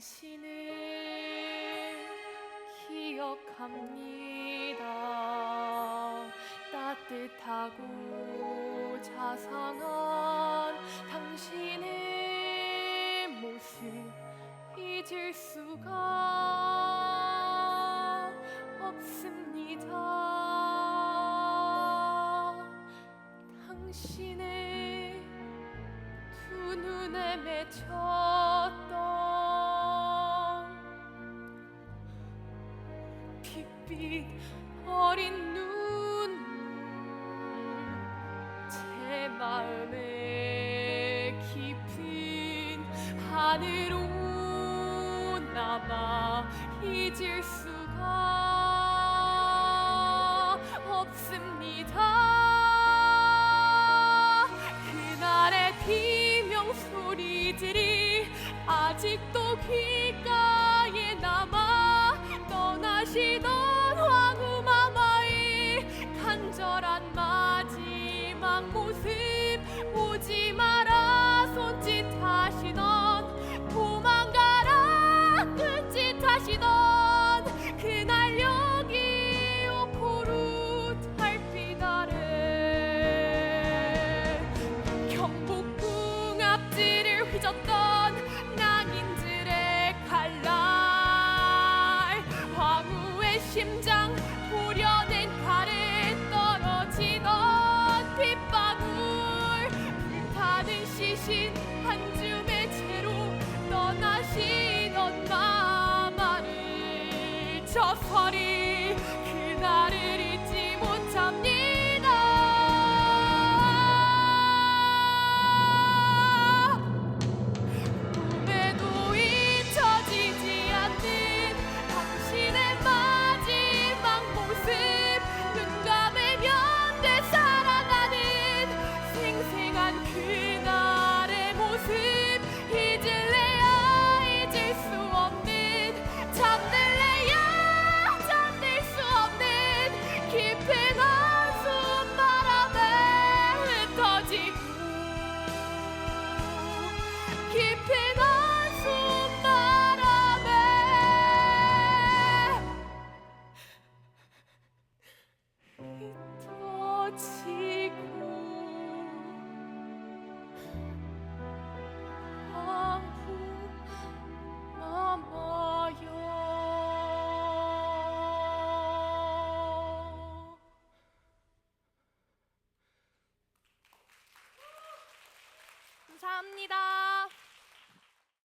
당신을 기억합니다. 따뜻하고 자상한 당신의 모습 잊을 수가 없습니다. 당신의 두 눈에 맺혔던 핏빛 어린 눈물 제 마음에 깊은 하늘로 남아 잊을 수가 없습니다. 그날의 비명 소리들이 아직도 귓가에 남아 모습 오지 마라 손짓 하시던. 도망가라 끈짓하시던. 그날 여기 오코루 달빛 아래. 경복궁 앞지를 휘젓던 낭인들의 칼날. 황후의 심장 시신 한 줌의 채로 떠나시던 마마를 저설이 그날을 잊지 못합니다 감사합니다.